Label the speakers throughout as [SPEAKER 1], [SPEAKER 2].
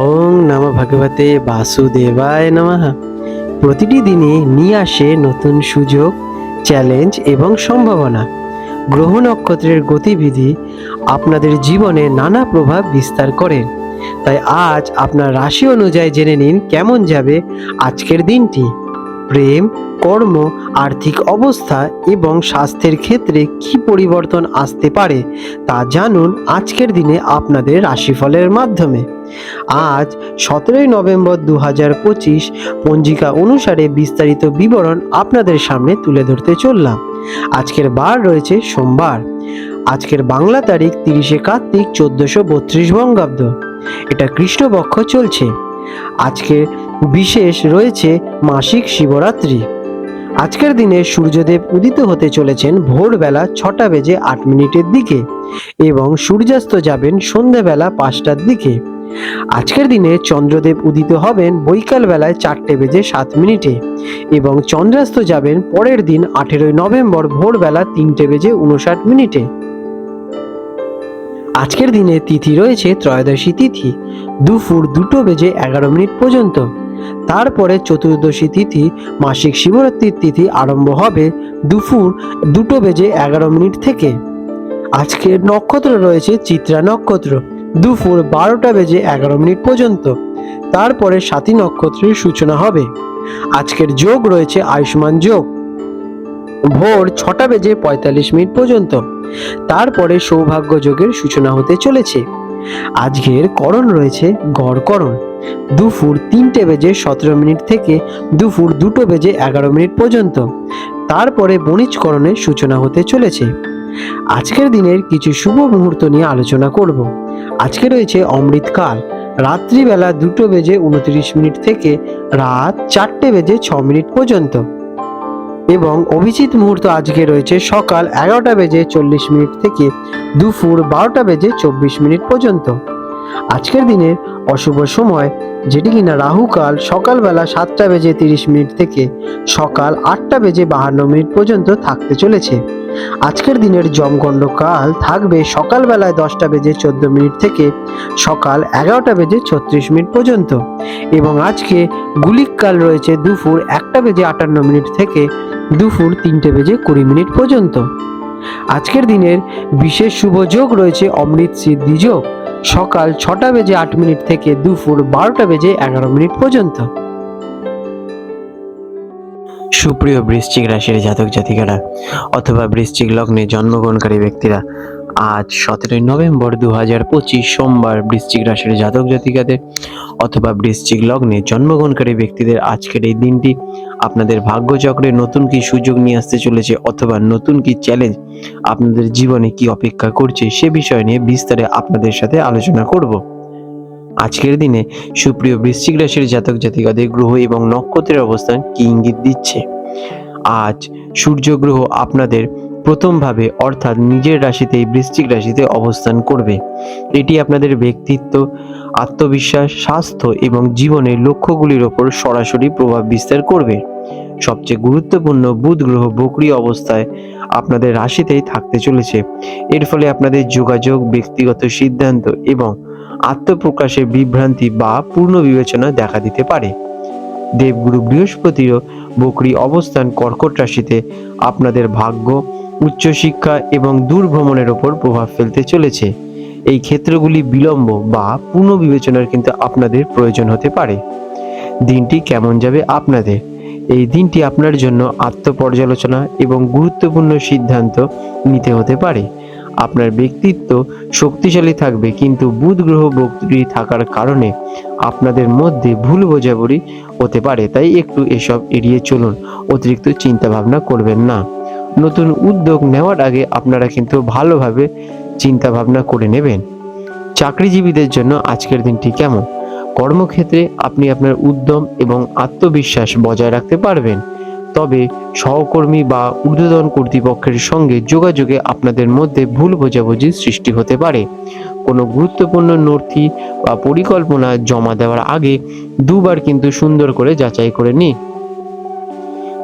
[SPEAKER 1] ওং নম ভগবতে বাসুদেবায় নমঃ। প্রতিটি দিনে নিয়ে আসে নতুন সুযোগ, চ্যালেঞ্জ এবং সম্ভাবনা। গ্রহ নক্ষত্রের গতিবিধি আপনাদের জীবনে নানা প্রভাব বিস্তার করে। তাই আজ আপনার রাশি অনুযায়ী জেনে নিন কেমন যাবে আজকের দিনটি। প্রেম, কর্ম, আর্থিক অবস্থা এবং স্বাস্থ্যের ক্ষেত্রে কি পরিবর্তন আসতে পারে তা জানুন আজকের দিনে আপনাদের রাশিফলের মাধ্যমে। আজ সতেরোই নভেম্বর দু হাজার পঁচিশ পঞ্জিকা অনুসারে বিস্তারিত বিবরণ আপনাদের সামনে তুলে ধরতে চললাম। আজকের বার রয়েছে সোমবার। আজকের বাংলা তারিখ তিরিশে কার্তিক চোদ্দশো বত্রিশ বঙ্গাব্দ। এটা কৃষ্ণপক্ষ চলছে। আজকে বিশেষ রয়েছে মাসিক শিবরাত্রি। আজকের দিনে সূর্যদেব উদিত হতে চলেছেন ভোরবেলা ছটা বেজে আট মিনিটের দিকে এবং সূর্যাস্ত যাবেন সন্ধেবেলা পাঁচটার দিকে। আজকের দিনে চন্দ্রদেব উদিত হবেন বৈকাল বেলায় চারটে বেজে সাত মিনিটে এবং চন্দ্রাস্ত যাবেন পরের দিন আঠেরোই নভেম্বর ভোরবেলা তিনটে বেজে উনষাট মিনিটে। আজকের দিনে তিথি রয়েছে ত্রয়োদশী তিথি, দুপুর দুটো বেজে এগারো মিনিট পর্যন্ত। তারপরে চতুর্দশী তিথি, মাসিক শিবরাত্রির তিথি আরম্ভ হবে দুপুর দুটো বেজে এগারো মিনিট থেকে। আজকের নক্ষত্র রয়েছে চিত্রা নক্ষত্র। দুপুর বারোটা বেজে এগারো মিনিট পর্যন্ত। তারপরে সাথী নক্ষত্রের সূচনা হবে। আজকের যোগ রয়েছে আয়ুষ্মান যোগ। ভোর ছটা বেজে পঁয়তাল্লিশ মিনিট পর্যন্ত। তারপরে সৌভাগ্য যোগের সূচনা হতে চলেছে। আজকের করণ রয়েছে গড়করণ দুপুর তিনটে বেজে সতেরো মিনিট থেকে দুপুর দুটো বেজে এগারো মিনিট পর্যন্ত। তারপরে বণিজকরণের সূচনা হতে চলেছে। আজকের দিনের কিছু শুভ মুহূর্ত নিয়ে আলোচনা করব। আজকে রয়েছে অমৃতকাল। রাত্রিবেলা দুটো বেজে উনত্রিশ মিনিট থেকে রাত চারটে বেজে ছ মিনিট পর্যন্ত। এবং অভিজিৎ মুহূর্ত আজকে রয়েছে সকাল এগারোটা বেজে চল্লিশ মিনিট থেকে দুপুর বারোটা বেজে চব্বিশ মিনিট পর্যন্ত। আজকের দিনের অশুভ সময়, যেটি কিনা রাহুকাল সকালবেলা সাতটা বেজে তিরিশ মিনিট থেকে সকাল আটটা বেজে বাহান্ন মিনিট পর্যন্ত থাকতে চলেছে। আজকের দিনের জমগণ্ড কাল থাকবে সকালবেলায় দশটা বেজে চোদ্দ মিনিট থেকে সকাল এগারোটা বেজে ছত্রিশ মিনিট পর্যন্ত। এবং আজকে গুলিক কাল রয়েছে দুপুর একটা বেজে আটান্ন মিনিট থেকে দুপুর তিনটে বেজে কুড়ি মিনিট পর্যন্ত। আজকের দিনের বিশেষ শুভ যোগ রয়েছে অমৃত সিদ্ধি যোগ। সকাল ছটা বেজে আট মিনিট থেকে দুপুর বারোটা বেজে এগারো মিনিট পর্যন্ত। সুপ্রিয় বৃশ্চিক রাশির জাতক জাতিকারা অথবা বৃশ্চিক লগ্নে জন্মগ্রহণকারী ব্যক্তিরা, আজ সতেরোই নভেম্বর দু হাজার পঁচিশ সোমবার বৃশ্চিক রাশির জাতক জাতিকাদের অথবা বৃশ্চিক লগ্নে জন্মগ্রহণকারী ব্যক্তিদের আজকের এই দিনটি আপনাদের ভাগ্যচক্রে নতুন কি সুযোগ নিয়ে আসতে চলেছে অথবা নতুন কি চ্যালেঞ্জ আপনাদের জীবনে কি অপেক্ষা করছে সে বিষয় নিয়ে বিস্তারে আপনাদের সাথে আলোচনা করব। আজকের দিনে সুপ্রিয় বৃশ্চিক রাশির জাতক জাতিকাদের গ্রহ এবং নক্ষত্রের অবস্থান কি ইঙ্গিত দিচ্ছে? আজ সূর্য গ্রহ আপনাদের প্রথমভাবে অর্থাৎ নিজের রাশিতেই বৃশ্চিক রাশিতে অবস্থান করবে। এটি আপনাদের ব্যক্তিত্ব, আত্মবিশ্বাস, স্বাস্থ্য এবং জীবনের লক্ষ্যগুলির ওপর সরাসরি প্রভাব বিস্তার করবে। সবচেয়ে গুরুত্বপূর্ণ বুধ গ্রহ বকরি অবস্থায় আপনাদের রাশিতেই থাকতে চলেছে। এর ফলে আপনাদের যোগাযোগ, ব্যক্তিগত সিদ্ধান্ত এবং আত্মপ্রকাশের বিভ্রান্তি বা পূর্ণ বিবেচনা দেখা দিতে পারে। দেবগুরু বৃহস্পতিরও বকরি অবস্থান কর্কট রাশিতে আপনাদের ভাগ্য, উচ্চশিক্ষা এবং দূর ভ্রমণের ওপর প্রভাব ফেলতে চলেছে। এই ক্ষেত্রগুলি বিলম্ব বা পূর্ণ বিবেচনার কিন্তু আপনাদের প্রয়োজন হতে পারে। দিনটি কেমন যাবে আপনাদের? এই দিনটি আপনার জন্য আত্মপর্যালোচনা এবং গুরুত্বপূর্ণ সিদ্ধান্ত নিতে হতে পারে। আপনার ব্যক্তিত্ব শক্তিশালী থাকবে, কিন্তু বুধ গ্রহ বক্রি থাকার কারণে আপনাদের মধ্যে ভুল বোঝাবুঝি হতে পারে। তাই একটু এসব এড়িয়ে চলুন, অতিরিক্ত চিন্তা ভাবনা করবেন না। নতুন উদ্যোগ নেওয়ার আগে আপনারা কিন্তু ভালোভাবে চিন্তা ভাবনা করে নেবেন। চাকরিজীবীদের জন্য আজকের দিনটি কেমন? কর্মক্ষেত্রে আপনি আপনার উদ্যম এবং আত্মবিশ্বাস বজায় রাখতে পারবেন। তবে সহকর্মী বা ঊর্ধ্বতন কর্তৃপক্ষের সঙ্গে যোগাযোগে আপনাদের মধ্যে ভুল বোঝাবুঝির সৃষ্টি হতে পারে। কোনো গুরুত্বপূর্ণ নথি বা পরিকল্পনা জমা দেওয়ার আগে দুবার কিন্তু সুন্দর করে যাচাই করে নিন।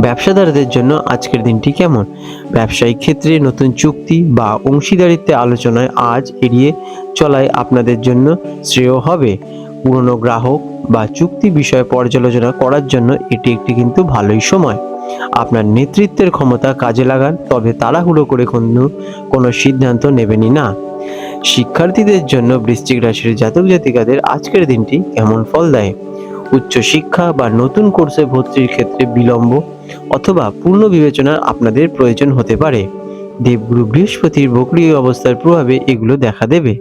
[SPEAKER 1] ব্যবসাদারদের জন্য আজকের দিনটি কেমন? ব্যবসায়িক ক্ষেত্রে নতুন চুক্তি বা অংশীদারিত্বে আলোচনায় আজ এড়িয়ে চলায় আপনাদের জন্য শ্রেয় হবে। পুরনো গ্রাহক বা চুক্তি বিষয়ে পর্যালোচনা করার জন্য এটি একটি কিন্তু ভালোই সময়। আপনার নেতৃত্বের ক্ষমতা কাজে লাগান, তবে তাড়াহুড়ো করে কোনো কোনো সিদ্ধান্ত নেবেনই না। শিক্ষার্থীদের জন্য বৃশ্চিক রাশির জাতক জাতিকাদের আজকের দিনটি কেমন ফল দেয় উচ্চ শিক্ষা বা নতুন কোর্সে ভর্তির ক্ষেত্রে বিলম্ব অথবা পূর্ণ বিবেচনার আপনাদের প্রয়োজন হতে পারে। দেবগুরু বৃহস্পতির বক্রিয় অবস্থার প্রভাবে এগুলো দেখা দেবে।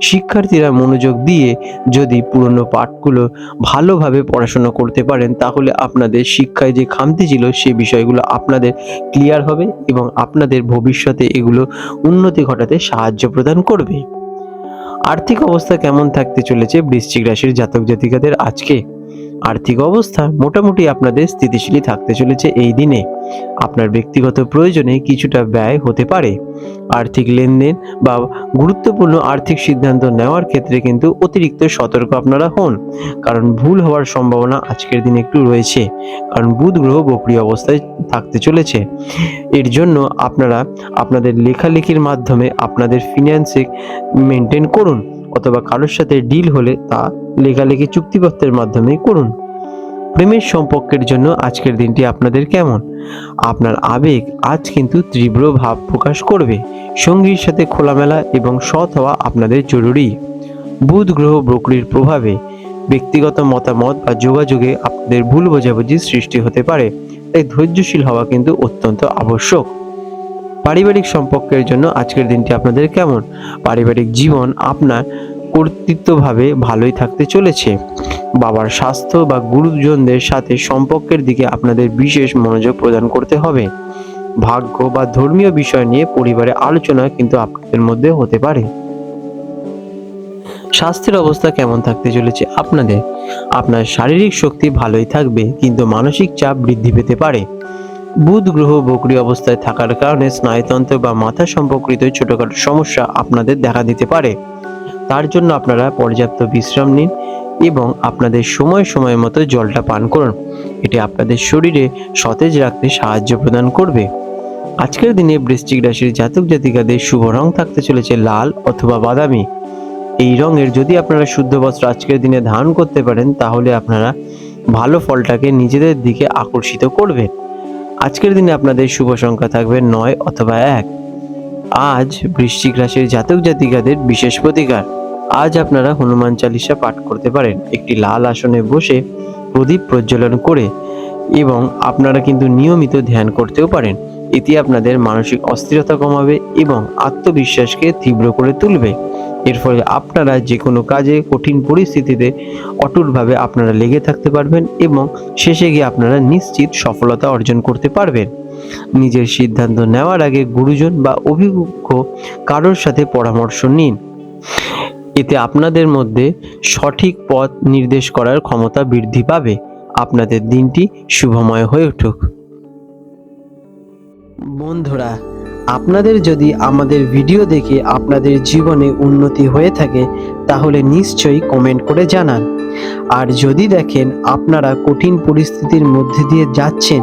[SPEAKER 1] শিক্ষার্থীরা মনোযোগ দিয়ে যদি পুরনো পাঠগুলো ভালোভাবে পড়াশোনা করতে পারেন, তাহলে আপনাদের শিক্ষায় যে খামতি ছিল, সে বিষয়গুলো আপনাদের ক্লিয়ার হবে এবং আপনাদের ভবিষ্যতে এগুলো উন্নতি ঘটাতে সাহায্য প্রদান করবে। আর্থিক অবস্থা কেমন থাকতে চলেছে বৃশ্চিক রাশির জাতক জাতিকাদের আজকে? আর্থিক অবস্থা মোটামুটি আপনাদের স্থিতিশীলই থাকতে চলেছে এই দিনে। আপনার ব্যক্তিগত প্রয়োজনে কিছুটা ব্যয় হতে পারে। আর্থিক লেনদেন বা গুরুত্বপূর্ণ আর্থিক সিদ্ধান্ত নেওয়ার ক্ষেত্রে কিন্তু অতিরিক্ত সতর্ক আপনারা হন। কারণ ভুল হওয়ার সম্ভাবনা আজকের দিনে একটু রয়েছে। কারণ বুধ গ্রহ বক্রি অবস্থায় থাকতে চলেছে। এর জন্য আপনারা আপনাদের লেখালেখির মাধ্যমে আপনাদের ফিনান্সে মেনটেন করুন অথবা কারোর সাথে ডিল হলে তা লেখালেখি চুক্তিপত্রের মাধ্যমে করুন। প্রেমের সম্পর্কের জন্য আজকের দিনটি আপনাদের কেমন? আপনার আবেগ আজ কিন্তু তীব্র ভাব প্রকাশ করবে। সঙ্গীর সাথে খোলামেলা এবং সৎ হওয়া আপনাদের জরুরি। বুধ গ্রহ বক্রির প্রভাবে ব্যক্তিগত মতামত বা যোগাযোগে আপনাদের ভুল বোঝাবুঝির সৃষ্টি হতে পারে। তাই ধৈর্যশীল হওয়া কিন্তু অত্যন্ত আবশ্যক। পারিবারিক সম্পর্কের জন্য আজকের দিনটি আপনাদের কেমন? পারিবারিক জীবন আপনার কর্তৃত্বভাবে ভালোই থাকতে চলেছে। বাবার স্বাস্থ্য বা গুরুজনদের সাথে সম্পর্কের দিকে আপনাদের বিশেষ মনোযোগ প্রদান করতে হবে। ভাগ্য বা ধর্মীয় বিষয় নিয়ে পরিবারে আলোচনা কিন্তু আপনাদের মধ্যে হতে পারে। স্বাস্থ্যের অবস্থা কেমন থাকতে চলেছে আপনাদের? আপনার শারীরিক শক্তি ভালোই থাকবে, কিন্তু মানসিক চাপ বৃদ্ধি পেতে পারে। বুধ, গ্রহ, বকরি অবস্থায় থাকার কারণে স্নায়ুতন্ত্র বা মাথা সম্পর্কিত ছোটখাটো সমস্যা আপনাদের দেখা দিতে পারে। তার জন্য আপনারা পর্যাপ্ত বিশ্রাম নিন এবং আপনাদের সময় সময় মতো জলটা পান করুন। এটি আপনাদের শরীরে সতেজ রাখতে সাহায্য প্রদান করবে। আজকের দিনে বৃশ্চিক রাশির জাতক জাতিকাদের শুভ রং থাকতে চলেছে লাল অথবা বাদামি। এই রঙের যদি আপনারা শুদ্ধ বস্ত্র আজকের দিনে ধারণ করতে পারেন, তাহলে আপনারা ভালো ফলটাকে নিজেদের দিকে আকর্ষিত করবেন। আজকের দিনে আপনাদের শুভ সংখ্যা থাকবে নয় অথবা এক। আজ বৃশ্চিক রাশির জাতক জাতিকাদের বিশেষ প্রতিকার। আজ আপনারা হনুমান চালিসা পাঠ করতে পারেন। একটি লাল আসনে বসে প্রদীপ প্রজ্বলন করে এবং আপনারা কিন্তু নিয়মিত ধ্যান করতেও পারেন। এটি আপনাদের মানসিক অস্থিরতা কমাবে এবং আত্মবিশ্বাসকে তীব্র করে তুলবে। এর ফলে আপনারা যে কোনো কাজে কঠিন পরিস্থিতিতে অটুটভাবে আপনারা লেগে থাকতে পারবেন এবং শেষে গিয়ে আপনারা নিশ্চিত সফলতা অর্জন করতে পারবেন। নিজের সিদ্ধান্ত নেওয়ার আগে গুরুজন বা অভিজ্ঞ কারোর সাথে পরামর্শ নিন। এতে আপনাদের মধ্যে সঠিক পথ নির্দেশ করার ক্ষমতা বৃদ্ধি পাবে। আপনাদের দিনটি শুভময় হয়ে উঠুক। বন্ধুরা, আপনাদের যদি আমাদের ভিডিও দেখে আপনাদের জীবনে উন্নতি হয়ে থাকে, তাহলে নিশ্চয়ই কমেন্ট করে জানান। আর যদি দেখেন আপনারা কঠিন পরিস্থিতির মধ্যে দিয়ে যাচ্ছেন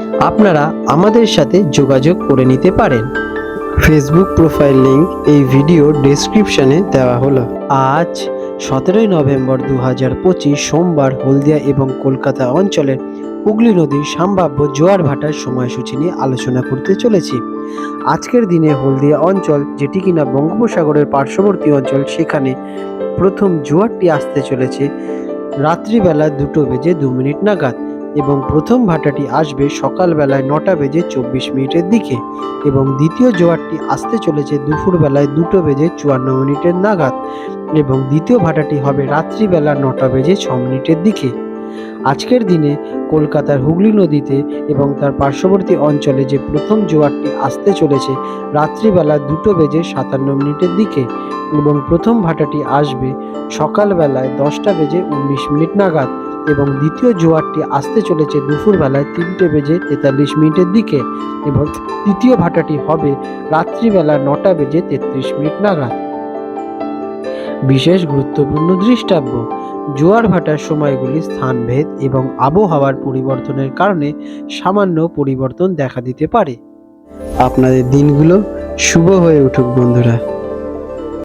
[SPEAKER 1] আপনারা আমাদের সাথে যোগাযোগ করে নিতে পারেন। ফেসবুক প্রোফাইল লিংক এই ভিডিও ডেসক্রিপশনে দেওয়া হলো। আজ সতেরোই নভেম্বর দু হাজার পঁচিশ সোমবার হলদিয়া এবং কলকাতা অঞ্চলের হুগলি নদীর সম্ভাব্য জোয়ার ভাটার সময়সূচি নিয়ে আলোচনা করতে চলেছি। আজকের দিনে হলদিয়া অঞ্চল, যেটি কিনা বঙ্গোপসাগরের পার্শ্ববর্তী অঞ্চল, সেখানে প্রথম জোয়ারটি আসতে চলেছে রাত্রিবেলা দুটো বেজে দু মিনিট নাগাদ। এবং প্রথম ভাটাটি আসবে সকালবেলায় নটা বেজে চব্বিশ মিনিটের দিকে এবং দ্বিতীয় জোয়ারটি আসতে চলেছে দুপুরবেলায় দুটো বেজে চুয়ান্ন মিনিটের নাগাদ এবং দ্বিতীয় ভাটাটি হবে রাত্রিবেলা নটা বেজে ছ মিনিটের দিকে। আজকের দিনে কলকাতার হুগলি নদীতে এবং তার পার্শ্ববর্তী অঞ্চলে যে প্রথম জোয়ারটি আসতে চলেছে রাত্রিবেলা দুটো বেজে সাতান্ন মিনিটের দিকে এবং প্রথম ভাটাটি আসবে সকালবেলায় দশটা বেজে উনিশ মিনিট নাগাদ।
[SPEAKER 2] এবং দ্বিতীয় জোয়ারটি আসতে চলেছে দুপুরবেলায় তিনটে বেজে তেতাল্লিশ মিনিটের দিকে এবং তৃতীয় ভাটাটি হবে রাত্রিবেলা নটা বেজে তেত্রিশ মিনিট নাগাদ। বিশেষ গুরুত্বপূর্ণ দৃষ্টাব্য, জোয়ার ভাটার সময়গুলি স্থানভেদ এবং আবহাওয়ার পরিবর্তনের কারণে সামান্য পরিবর্তন দেখা দিতে পারে। আপনাদের দিনগুলো শুভ হয়ে উঠুক বন্ধুরা।